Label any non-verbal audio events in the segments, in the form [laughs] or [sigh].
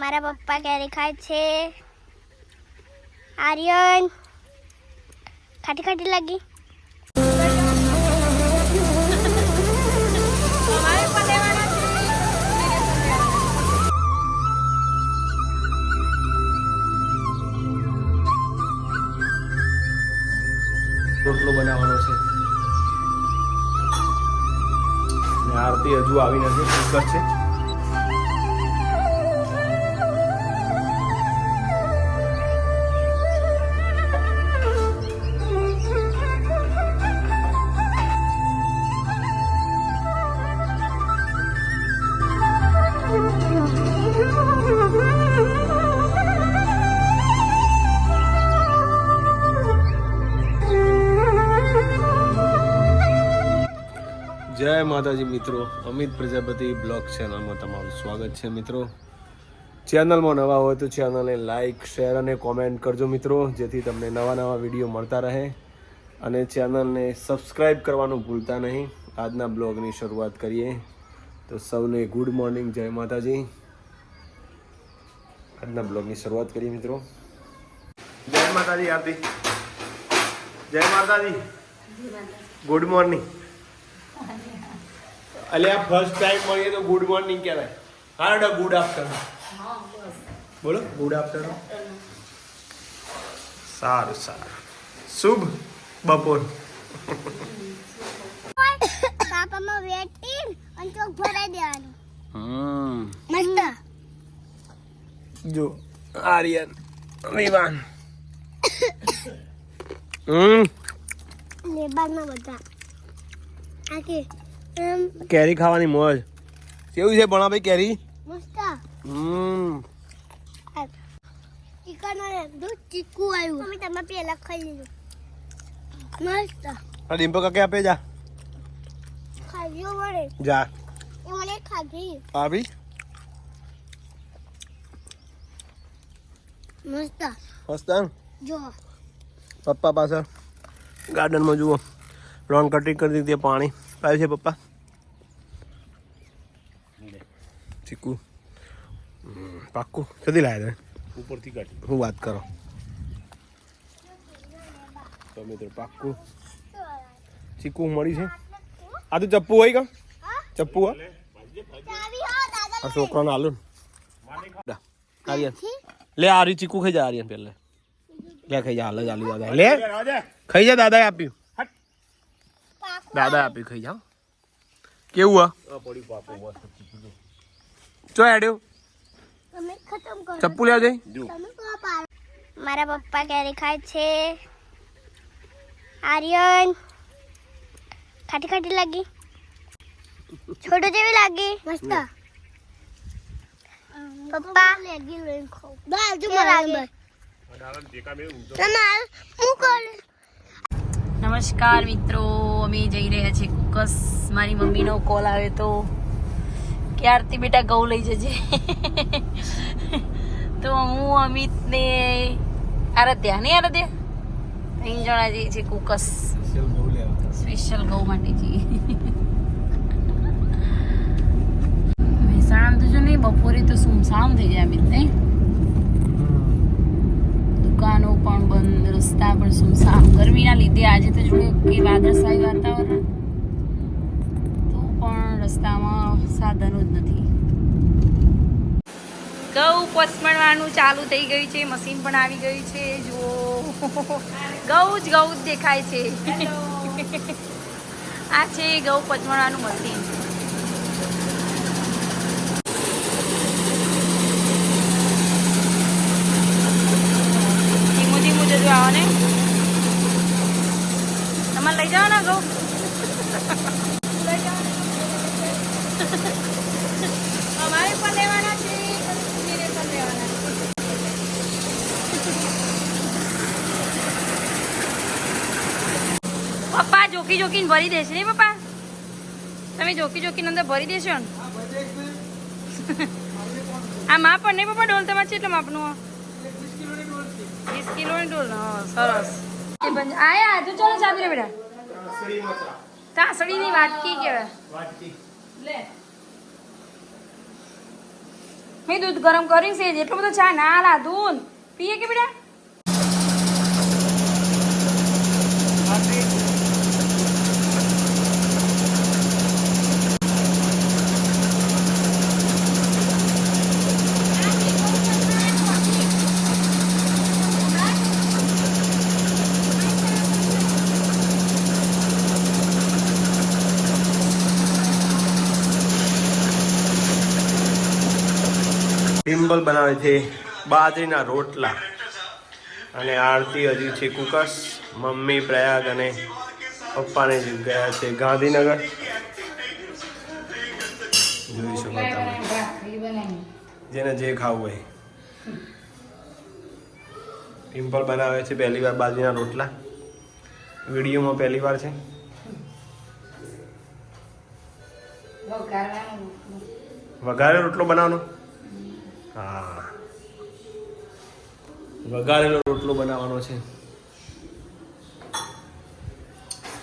મારા પપ્પા કેરી ખાય છે? આર્યન, ખાટી ખાટી લાગી. રોટલો બનાવવાનો છે. આરતી હજુ આવી નથી છે. માતાજી મિત્રો અમિત પ્રજાપતિ બ્લોગ ચેનલમાં તમારું સ્વાગત છે મિત્રો. ચેનલમાં નવા હોય તો ચેનલને લાઇક શેર અને કોમેન્ટ કરજો મિત્રો જેથી તમને નવા નવા વીડિયો મળતા રહે. અને ચેનલને સબસ્ક્રાઈબ કરવાનું ભૂલતા નહીં. આજના બ્લોગની શરૂઆત કરીએ. તો સૌને ગુડ મોર્નિંગ જય માતાજી. આજના બ્લોગની શરૂઆત કરીએ મિત્રો. જય માતાજી આરતી. જય માતાજી. Good morning. અલે આ ફર્સ્ટ ટાઈમ મળીએ તો ગુડ મોર્નિંગ કહેવાય. હા બેટા ગુડ આફ્ટરનૂન બોલો ગુડ આફ્ટરનૂન સારું સારું. શુભ બપોર. પાપામાં વેટી અને ચોક ભરાઈ દેવાનું. હમ. મસ્ત. જો આર્યન વિવાન. હમ. લેબારમાં બધા. આ કે કેરી ખાવાની મોજ. કેવું છે ભણા ભાઈ કેરી? મસ્ત. હમ. ચીકુ આવ્યું. તમે પહેલા ખાઈ લીધું મસ્ત. આ ડિમ્પલ કાકે આપે જા. ખાજો વળે જા. એ મને ખાધી ભાભી? મસ્ત. મસ્ત જો. પપ્પા પાસે ગાર્ડનમાં જુઓ. લોન કટિંગ કરી દીધી પાણી. પાય છે પપ્પા? ચીકુ. પાક્કું. કદી લાયા તમે? ઉપરથી કાઢી. હું વાત કરો. તો મિત્રો પાક્કું. ચીકુ મળી છે. આ તો ચપ્પુ હોય કા? ચપ્પુ હા આ છોકરાને આલુ આર્યન. લે આરી ચીકુ ખાઈ જા આર્યન પેલે લે ખાઈ જા હાલ જ આલી દાદા લે. ખાઈ જા દાદાએ આપ્યું. દાદા આપ્યું ખાઈ જા. કેવું આ? ચો હેડ્યો તમે ખતમ કરો. ચપ્પુ લેવા જઈ? મારા પપ્પા ક્યારે ખાય છે? આર્યન. ખાટી ખાટી લાગી. છોટો જેવી લાગી. મસ્ત. પપ્પા. લેગી લઈને ખાવ બાજુ લાગે? તમાર નમસ્કાર મિત્રો અમે જઈ રહ્યા છીએ કુકસ. મારી મમ્મીનો કોલ આવ્યો તો. કે આરતી બેટા ઘઉં લઈ જજે. તો હું અમિત ને આરાધ્યા. નહીં આરાધ્યા? ત્રણ જણા જઈએ છીએ કુકસ. સ્પેશિયલ ઘઉં માટે જઈએ મહેસાણા તો જો નહીં બપોરે તો સુમસામ થઈ જાય અમિત નહીં? દુકાનો પણ બંધ રસ્તા પણ સુમસામ. ગરમીના લીધે આજે તો જોડે કે સાહેબ વાતાવરણ. રસ્તામાં સાધનો જ નથી. ઘઉં પસમણવાનું ચાલુ થઈ ગયું છે, મશીન પણ આવી ગયું છે, જુઓ. ઘઉં જ ઘઉં જ દેખાય છે. આ છે ઘઉં પચમણવાનું મશીન. ધીમું ધીમું જજો આવો ને તમારે લઈ જાઓ ને ઘઉં અમારે પણ લેવાના છે મમ્મીને પણ લેવાના પપ્પા જોકી જોકીને ભરી દેશે ને પપ્પા? તમે જોકી જોકીને અંદર ભરી દેશો ને? આ માપ પણ નહીં પપ્પા ડોલ તમારે કેટલું માપનું? વીસ વીસ કિલોની ડોલ હા સરસ. આયા તો ચલો ચાબી રે બેટા. તાસડીની વાટકી કહેવાય. લે. મેં દૂધ ગરમ કર્યું છે એટલો બધો ચા ના લા દૂધ. પીએ કે બેટા? ટિમ્બલ બનાવે છે બાજરીના રોટલા. અને આરતી હજી છે કુકસ મમ્મી પ્રયાગ અને પપ્પાને જ ગયા છે ગાંધીનગર. જોઈ શકો તમે. જેને જે ખાવું હોય. પિમ્પલ બનાવે છે પહેલી વાર બાજરીના રોટલા. વિડીયોમાં પહેલી વાર છે. વઘારે રોટલો બનાવવાનો? હા. વઘારેલો રોટલો બનાવવાનો છે.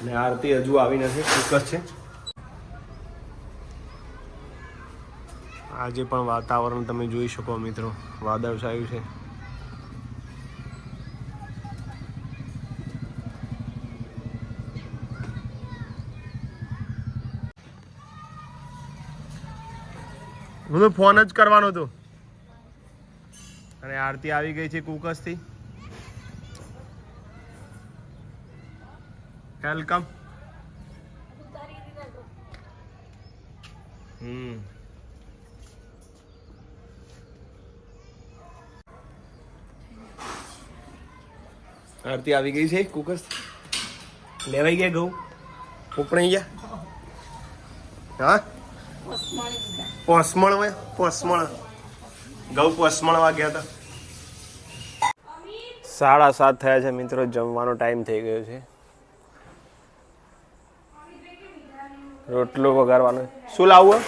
ને આરતી હજુ આવી નથી કુકર છે. આજે પણ વાતાવરણ તમે જોઈ શકો મિત્રો, વાદળછાયું છે. હું તો ફોન જ કરવાનો હતો. આરતી આવી ગઈ છે કુકસથી. વેલકમ હમ. આરતી આવી ગઈ છે કુકસ. લેવાઈ ગયા ઘઉં? ઉપણી ગયા? હા? પોસમણ પોસમણ ઘઉં પોસમણવા ગયા હતા. સાડા સાત થયા છે મિત્રો, જમવાનો ટાઈમ થઈ ગયો છે. રોટલો વગાડવાનો શું લાવવું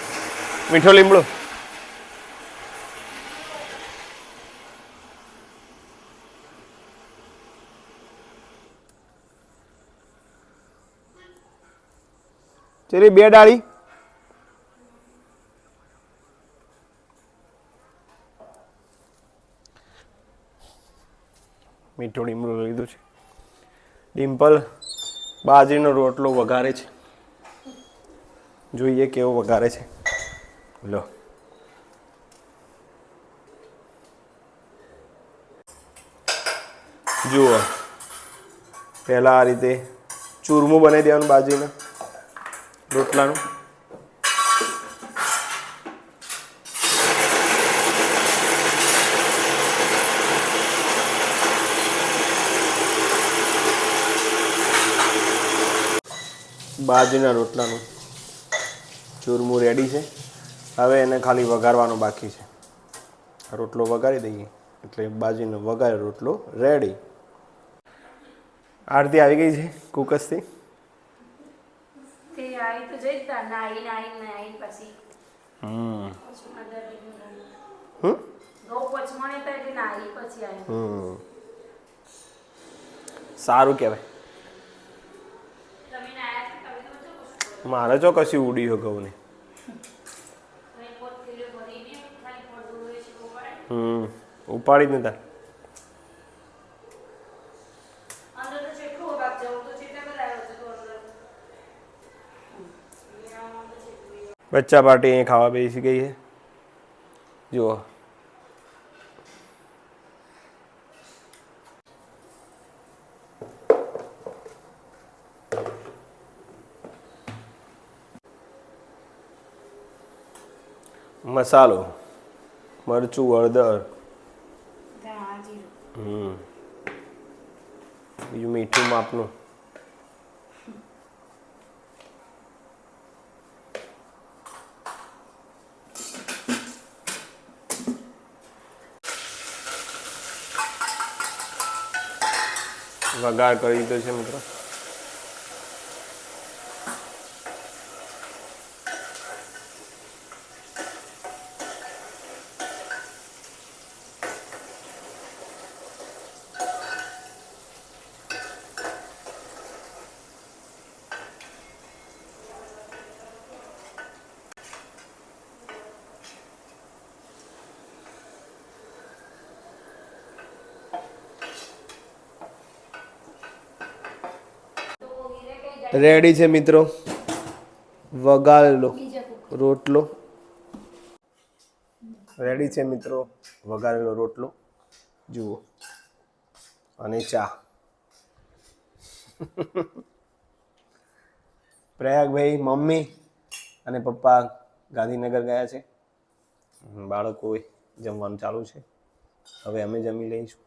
મીઠો લીમડો. ચેરી, બે ડાળી. મીઠું લીમડું લીધું છે. ડિમ્પલ બાજરીનો રોટલો વઘારે છે. જોઈએ કેવો વઘારે છે. લો. જુઓ. પહેલાં આ રીતે ચૂરમું બનાવી દેવાનું બાજરીનું રોટલાનું. બાજરીના રોટલાનું. ચૂરમું રેડી છે. હવે એને ખાલી વઘારવાનું બાકી છે. રોટલો વઘારી દઈએ. એટલે બાજરીનો વઘારે રોટલો રેડી આરતી આવી ગઈ છે કુકસથી? સારું આવી મારે જો કશી ઉડી હો ઘઉં ને તમે પોત કિલો ભરીને ખાલી પડદું હોય છે એવું પડે. હમ, ઉપાડી જ અહીંયા બચ્ચા પાર્ટી અહીં ખાવા બેસી ગઈ છે. જુઓ. મસાલો મરચું હળદર. હમ. બીજું મીઠું માપનું. વઘાર કરી દીધો છે મિત્રો. રેડી છે મિત્રો? વઘારેલો રોટલો. રેડી છે મિત્રો? વઘારેલો રોટલો. જુઓ. અને ચા. [laughs] પ્રયાગભાઈ મમ્મી અને પપ્પા ગાંધીનગર ગયા છે. બાળકોએ જમવાનું ચાલુ છે. હવે અમે જમી લઈશું.